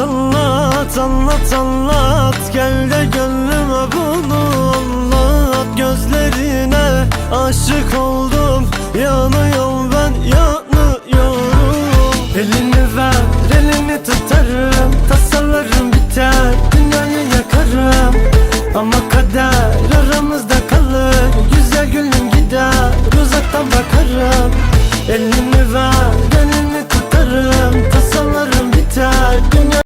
Anlat anlat anlat. Gel de gönlüme bunu anlat. Gözlerine aşık oldum. Yanıyorum ben yanıyorum. Elini ver elini tutarım. Tasalarım biter. Dünyayı yakarım. Ama kader aramız